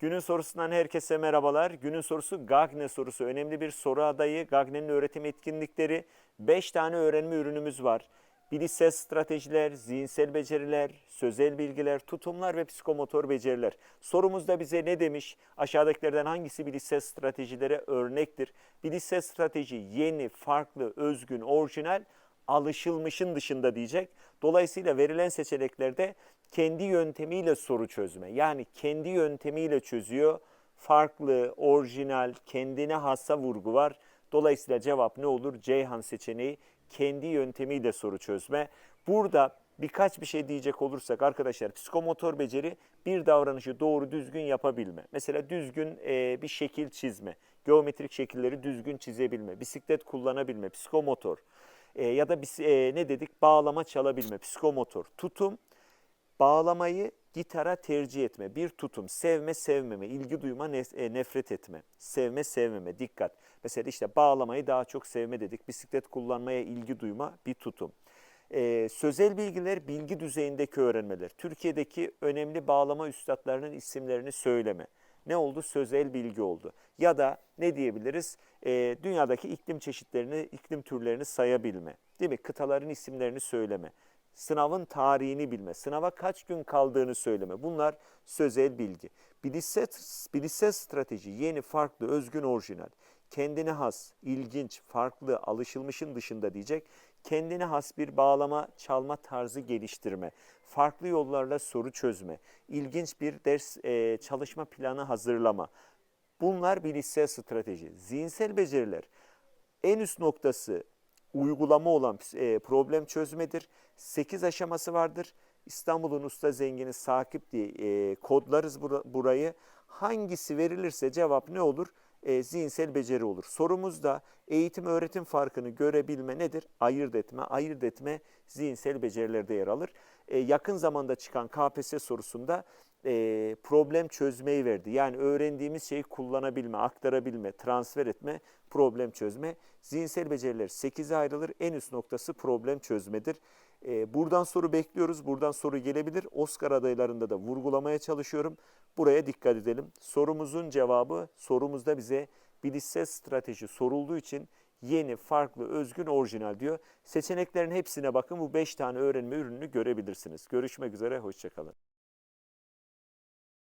Günün sorusundan herkese merhabalar. Günün sorusu Gagne sorusu. Önemli bir soru adayı. Gagne'nin öğretim etkinlikleri. 5 tane öğrenme ürünümüz var. Bilişsel stratejiler, zihinsel beceriler, sözel bilgiler, tutumlar ve psikomotor beceriler. Sorumuzda bize ne demiş? Aşağıdakilerden hangisi bilişsel stratejilere örnektir? Bilişsel strateji yeni, farklı, özgün, orijinal, alışılmışın dışında diyecek. Dolayısıyla verilen seçeneklerde kendi yöntemiyle soru çözme. Yani kendi yöntemiyle çözüyor. Farklı, orijinal, kendine hassa vurgu var. Dolayısıyla cevap ne olur? Ceyhan seçeneği kendi yöntemiyle soru çözme. Burada birkaç bir şey diyecek olursak arkadaşlar psikomotor beceri bir davranışı doğru düzgün yapabilme. Mesela düzgün e, bir şekil çizme, geometrik şekilleri düzgün çizebilme, bisiklet kullanabilme, psikomotor. E, ya da bis- e, ne dedik bağlama çalabilme, psikomotor. Tutum, bağlamayı gitara tercih etme, bir tutum, sevme sevmeme, ilgi duyma, e, nefret etme, sevme sevmeme, dikkat. Mesela işte bağlamayı daha çok sevme dedik, bisiklet kullanmaya ilgi duyma bir tutum. Ee, sözel bilgiler bilgi düzeyindeki öğrenmeler. Türkiye'deki önemli bağlama üstadlarının isimlerini söyleme. Ne oldu? Sözel bilgi oldu. Ya da ne diyebiliriz? Ee, dünyadaki iklim çeşitlerini, iklim türlerini sayabilme. Değil mi? Kıtaların isimlerini söyleme. Sınavın tarihini bilme. Sınava kaç gün kaldığını söyleme. Bunlar sözel bilgi. Bilişsel, bilişsel strateji yeni, farklı, özgün, orijinal. Kendine has, ilginç, farklı, alışılmışın dışında diyecek. Kendine has bir bağlama, çalma tarzı geliştirme. Farklı yollarla soru çözme. ilginç bir ders e, çalışma planı hazırlama. Bunlar bilişsel strateji. Zihinsel beceriler en üst noktası uygulama olan e, problem çözmedir. 8 aşaması vardır. İstanbul'un usta zengini Sakip diye e, kodlarız bura- burayı. Hangisi verilirse cevap ne olur? E, zihinsel beceri olur. Sorumuzda eğitim öğretim farkını görebilme nedir? Ayırt etme. Ayırt etme zihinsel becerilerde yer alır. E, yakın zamanda çıkan KPSS sorusunda e, problem çözmeyi verdi. Yani öğrendiğimiz şeyi kullanabilme, aktarabilme, transfer etme, problem çözme. Zihinsel beceriler 8'e ayrılır. En üst noktası problem çözmedir. E, buradan soru bekliyoruz. Buradan soru gelebilir. Oscar adaylarında da vurgulamaya çalışıyorum. Buraya dikkat edelim. Sorumuzun cevabı sorumuzda bize bilişsel strateji sorulduğu için yeni, farklı, özgün, orijinal diyor. Seçeneklerin hepsine bakın. Bu 5 tane öğrenme ürününü görebilirsiniz. Görüşmek üzere, hoşçakalın.